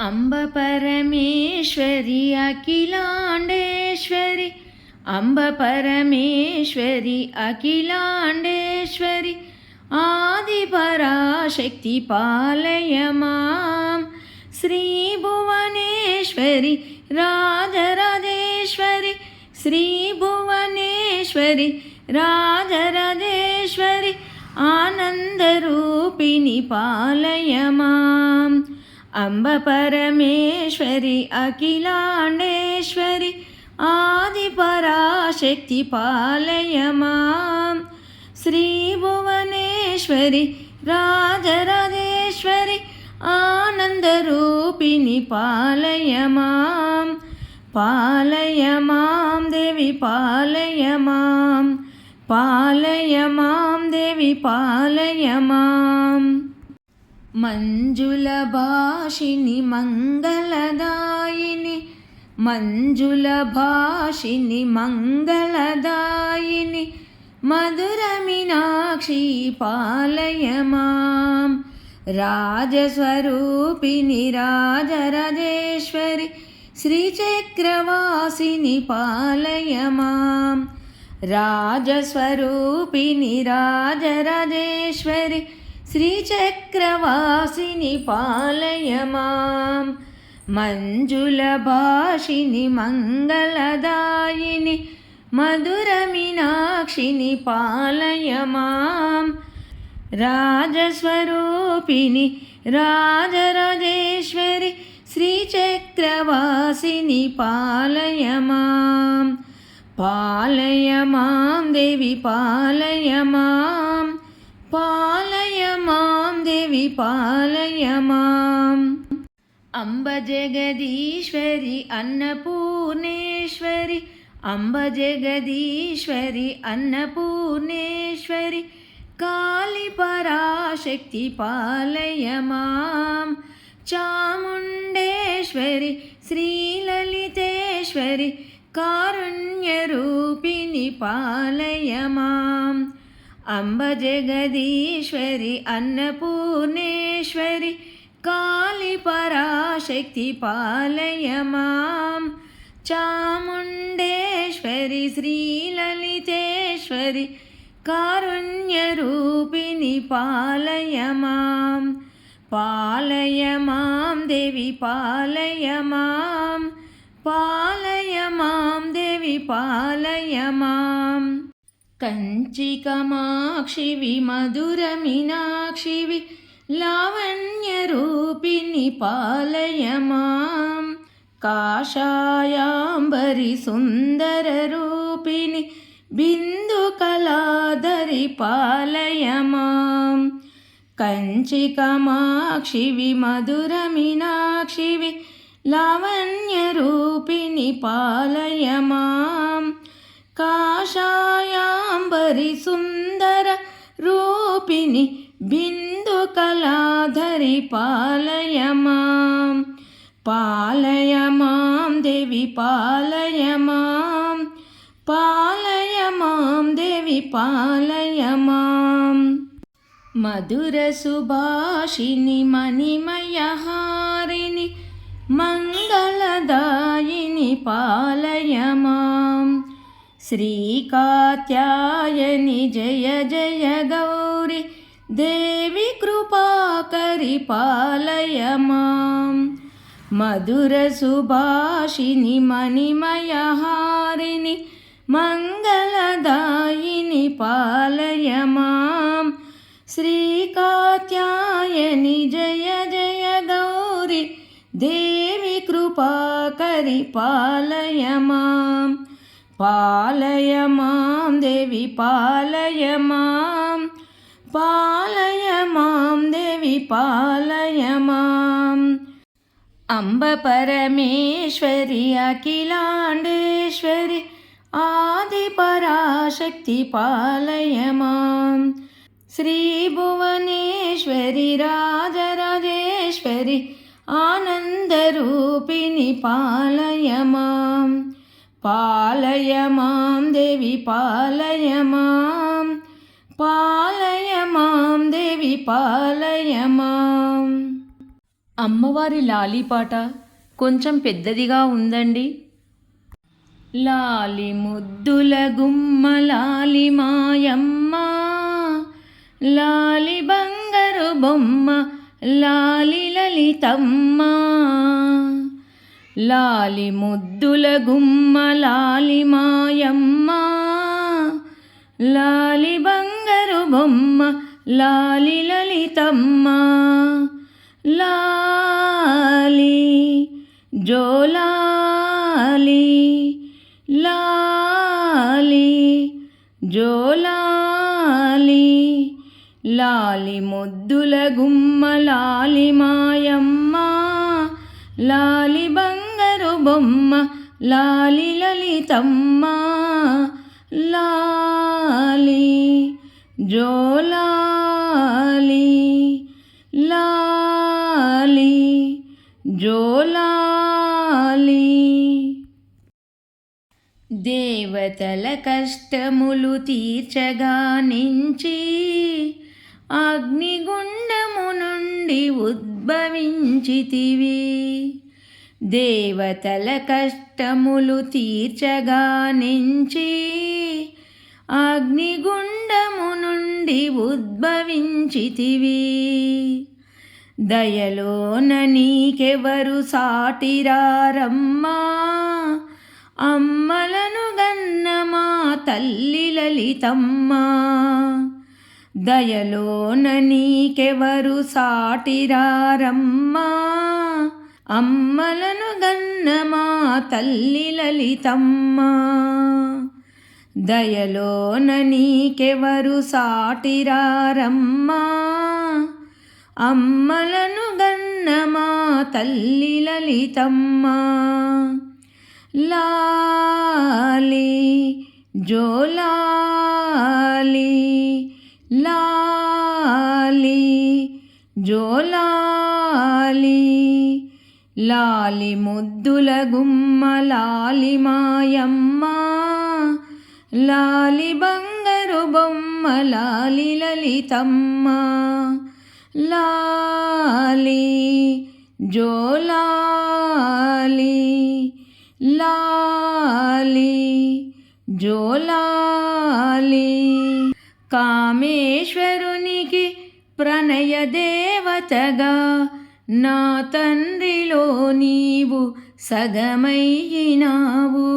అంబ పరమేశ్వరి అఖిలాండేశ్వరి అంబ పరమేశ్వరి అఖిలాండేశ్వరి ఆది పరాశక్తి పాలయమాం. శ్రీ భువనేశ్వరి రాజరాజేశ్వరి శ్రీ భువనేశ్వరి రాజరాజేశ్వరి ఆనందరూపిణి పాలయ మాం అంబ పరమేశ్వరి అఖిలాండేశ్వరి ఆది పరాశక్తి పాలయ మాం శ్రీ భువనేశ్వరి రాజరాజేశ్వరి ఆనందరూపిణి పాలయ మాం పాలయ మాం దేవి పాలయ మాం పాలయ మాం దేవి పాలయ మాం మంజుల భాషిని మంగళదాయిని మంజుల భాషిని మంగళదాయిని మధుర మీనాక్షి పాలయమాం. రాజస్వరూపిణి రాజరాజేశ్వరి శ్రీచక్రవాసిని పాలయమాం. రాజస్వరూపిణి రాజరాజేశ్వరి శ్రీచక్రవాసిని పాలయమాం మంజుల భాషిని మంగళదాయిని మధుర మీనాక్షిని పాలయమాం రాజస్వరూపిణి రాజరాజేశ్వరి శ్రీచక్రవాసిని పాలయమాం పాలయమాం దేవి పాలయమాం మాం పాలయ మాం దేవి పాలయ మాం అంబ జగదీశ్వరి అన్నపూర్ణేశ్వరి అంబ జగదీశ్వరి అన్నపూర్ణేశ్వరి కాళి పరాశక్తి పాలయ మాం చాముండేశ్వరి శ్రీలలితేశ్వరి కారుణ్యరూపిణి పాలయ మాం अम्बजगदीश्वरि अन्नपूर्णेश्वरि कालिपराशक्ति पालय मां। चामुण्डेश्वरि श्रीललितेश्वरि कारुण्यरूपिणि पालय मां। पालय मां देवि पालय मां। पालय मां देवि पालय माम् మాం కంచి కమాక్షివి మధుర మీనాక్షివి లావణ్యరూపిణి పాలయ మాం కాషాయాంబరి సుందర రూపిణి బిందు కళాధరి పాలయ మాం కంచి కమాక్షివి మధుర మీనాక్షివి లావణ్యరూపిణి పాలయ మాం కాషాయాంబరి సుందర రూపిణి బిందు కళాధరి పాలయ మాం పాలయ మాం దేవి పాలయ మాం పాలయ మాం దేవి పాలయ మాం మధుర సుభాషిని మణిమయహారిణి మంగళదాయిని పాలయ మాం శ్రీకాత్యాయని జయ జయ గౌరి దేవి కృపాకరి పాలయ మాం. మధుర సుభాషిని మణిమయహారిణి మంగళదాయిని పాలయ మాం. శ్రీకాత్యాయని జయ జయ గౌరి దేవి కృపాకరి పాలయ మాం. పాలయ మాం దేవి పాలయ మాం పాలయ మాం దేవి పాలయ మాం అంబ పరమేశ్వరి అఖిలాండేశ్వరి ఆది పరాశక్తి పాలయ మాం పాలయ మాం దేవి పాలయ మాం పాలయ మాం దేవి పాలయ మాం అమ్మవారి లాలీపాట కొంచెం పెద్దదిగా ఉందండి. లాలి ముద్దుల గుమ్మ లాలి మాయమ్మ లాలి బంగారు బొమ్మ లాలి లలితమ్మ. లాలి ముద్దుల గుమ్మ లాలి మాయమ్మ. లాలి బంగారు బొమ్మ లాలి లలితమ్మ. లాలి జోలాలి లాలి జోలాలి. లాలి ముద్దుల గుమ్మ లాలి మాయమ్మ. లాలి బంగారు బొమ్మ లాలి లలితమ్మ లాలి జోలాలి లాలి జోలాలి. దేవతల కష్టములు తీర్చగా నుంచి అగ్నిగుండము నుండి ఉద్భవించితివి. దేవతల కష్టములు తీర్చగా నుంచి అగ్నిగుండము నుండి ఉద్భవించితివి. దయలోన నీకెవరు సాటిరారమ్మా? అమ్మలను గన్నమా తల్లి లలితమ్మా. దయలోన నీకెవరు సాటిరారమ్మా? అమ్మలను గన్నమా తల్లి లలితమ్మ. దయలోన నీకెవరు సాటిరారమ్మా. అమ్మలను గన్నమా తల్లి లలితమ్మ. లాలి జోలాలి లాలి జోలాలి. లాలి ముద్దుల గుమ్మ లాలి మాయమ్మ. లాలి బంగరు బొమ్మ లాలి లలితమ్మ. లాలి జోలాలి లాలి జోలాలి. కామేశ్వరునికి ప్రణయ దేవతగా నా తండ్రిలో నీవు సగమయ్యినావు.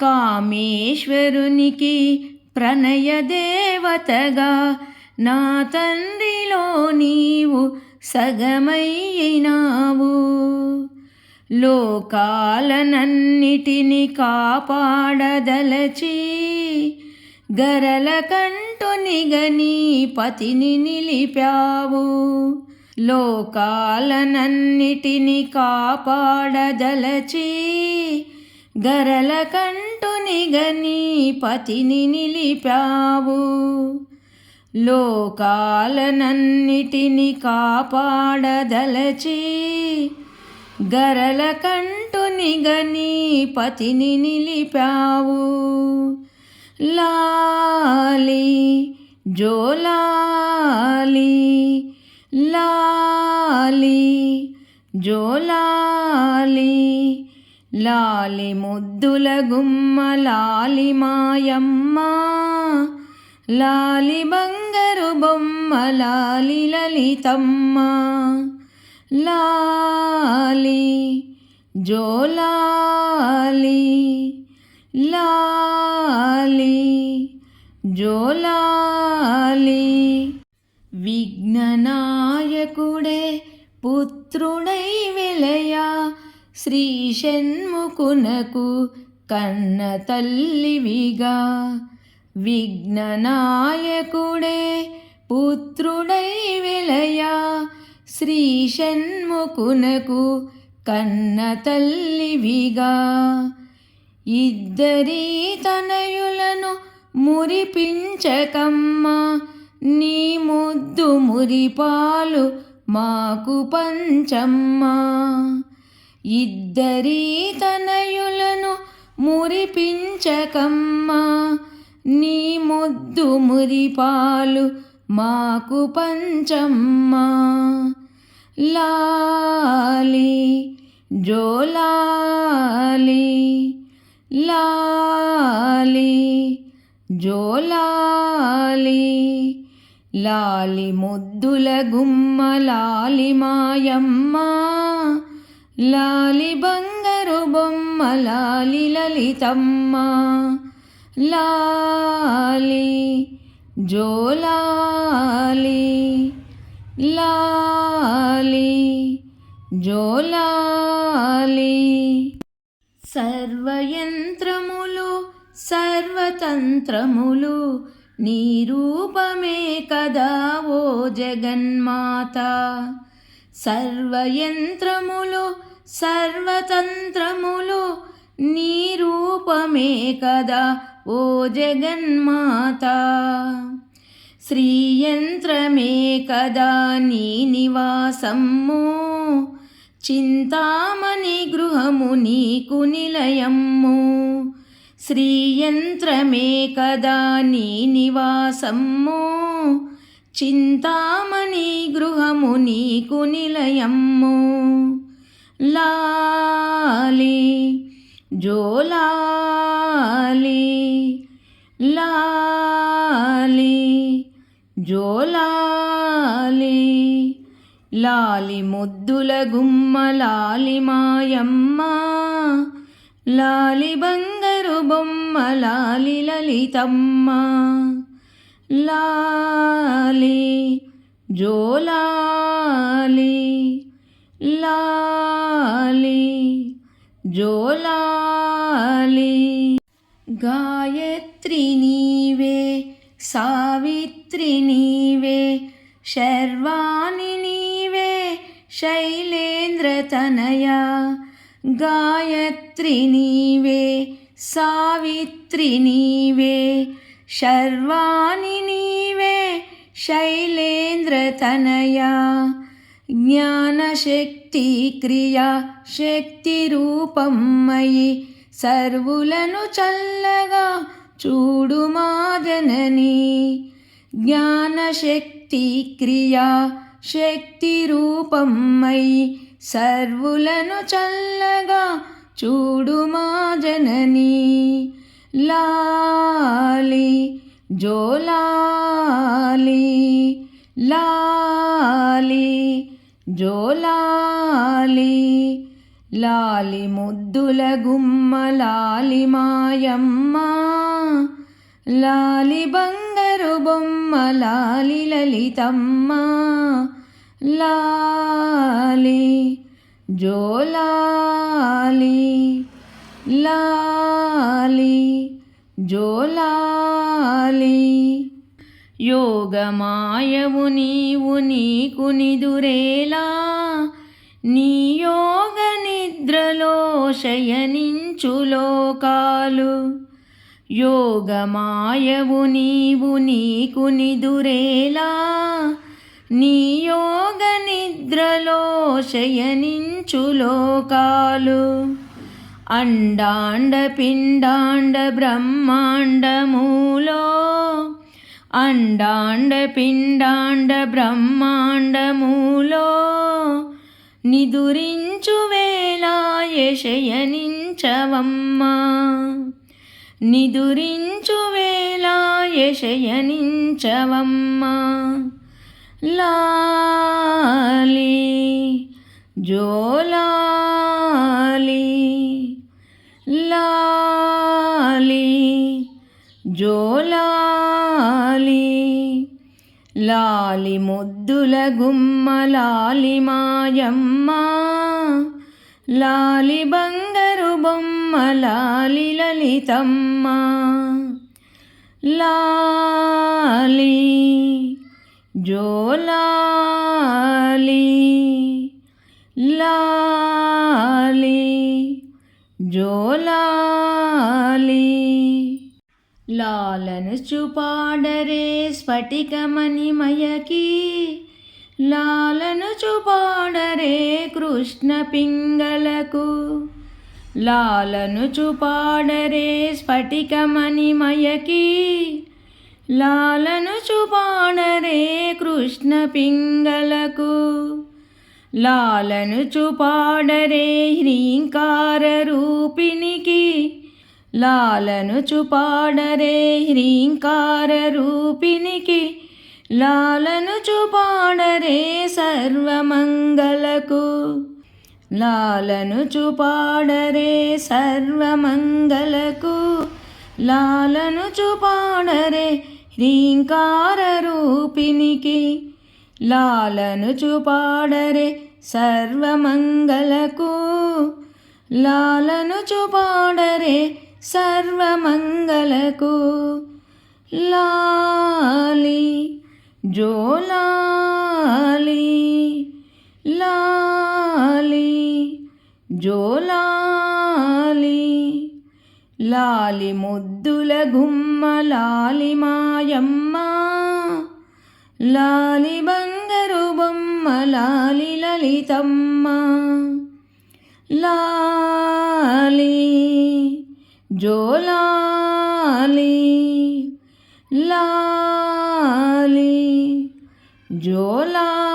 కామేశ్వరునికి ప్రణయ దేవతగా నా తండ్రిలో నీవు సగమయ్యినావు. లోకాలనన్నిటిని కాపాడదలచి గరల కంటునిగని పతిని నిలిపావు. లోకాలనన్నిటిని కాపాడదలచి గరల కంటునిగని పతిని నిలిపావు. లోకాలనన్నిటిని కాపాడదలచి గరల కంటునిగని పతిని నిలిపావు. లాలి జోలాలి లాలి జోలాలి లాలి ముద్దుల గుమ్మ లాలి మాయమ్మ లాలి బంగారు బొమ్మ లాలి లలితమ్మ లాలి జోలాలి లాలి జోలాలి. విఘ్ననాయకుడే పుత్రుడై వెలయా. శ్రీ షణ్ముకునకు కన్న తల్లివిగా విఘ్ననాయకుడే పుత్రుడై వెలయా. శ్రీ షణ్ముకునకు కన్న తల్లివిగా ఇద్దరి తనయులను మురిపించకమ్మా. నీ ముద్దు మురిపాలు మాకు పంచమ్మా. ఇద్దరి తనయులను మురిపించకమ్మా. నీ ముద్దు మురిపాలు మాకు పంచమ్మా. లాలి జోలాలి లాలి జోలాలి. లాలి ముద్దుల గుమ్మ లాలి మాయమ్మ. లాలి బంగారు బొమ్మ లాలి లలితమ్మ. లాలి జోలాలి. లాలి జోలాలి. సర్వయంత్రములు సర్వతంత్రములు నీ రూపమే కదా ఓ జగన్మాత. సర్వయంత్రములు సర్వతంత్రములు నీ రూపమే కదా ఓ జగన్మాత. శ్రీయంత్రమే కదా నీ నివాసము. చింతామణి గృహము నీకు నిలయము. శ్రీయంత్రమే కదా నీ నివాసమ్ము. చింతామణి గృహము నీకు నిలయమ్ము. లాలి జోలాలి లాలి జోలాలి లాలి ముద్దుల గుమ్మ లాలి మాయమ్మ లాలి బంగారు బొమ్మలాలి లలితమ్మ లాలి జోలాలి లాలి జోలాలి. గాయత్రి నీవే సావిత్రి నీవే శర్వాణి నీవే శైలేంద్ర తనయ. గాయత్రి నీవే సావిత్రి నీవే శర్వాణి నీవే శైలేంద్ర తనయ. జ్ఞానశక్తి క్రియా శక్తి రూపమ్మయి సర్వులను చల్లగా చూడు మా జనని. జ్ఞానశక్తి క్రియా శక్తి రూపమ్మయి సర్వులను చల్లగా చూడు మా జనని లాలి జోలాలి లాలి జోలాలి లాలి ముద్దుల గుమ్మ లాలి మాయమ్మ లాలి బంగారు బొమ్మ లాలి లలితమ్మ లాలి జోలాలి లాలి జోలాలి. యోగమాయవు నీవు నీకు నిదురేలా నీ యోగ నిద్రలో శయనించు లోకాలు. యోగమాయవు నీవు నీకు నిదురేలా నీ యోగ నిద్రలో శయనించు లోకాలు. అండాండ పిండాండ బ్రహ్మాండములో అండాండ పిండాండ బ్రహ్మాండములో నిదురించు వేళ శయనించవమ్మా. నిదురించు వేళ శయనించవమ్మా. లాలి జోలాలి లాలి జోలాలి లాలి ముద్దుల గుమ్మ లాలి మాయమ్మ లాలి బంగరు బొమ్మ లాలి లలితమ్మ లాలి జోలాలి లాలి జోలాలి. లాలను చూపాడరే స్ఫటికమణిమయకి లాలను చూపాడరే కృష్ణ పింగళకు. లాలను చూపాడరే స్ఫటికమణిమయకి లాలను చూపాడరే కృష్ణ పింగళకు. లాలను చూపాడరే హ్రీంకార రూపినికి లాలను చూపాడరే హ్రీంకార రూపినికి లాలను చూపాడరే సర్వమంగళకు. లాలను చూపాడరే సర్వమంగళకు. లాలను చూపాడరే హ్రీంకార రూపినికి లాలను చూపాడరే సర్వమంగళకు. లాలను చూపాడరే సర్వమంగళకు. లాలి జోలాలి లాలి జోలా లాలి ముద్దుల గుమ్మ లాలి మాయమ్మ. లాలి బంగరు బొమ్మ లాలి లలితమ్మ. లాలి జోలాలి. లాలి జోలా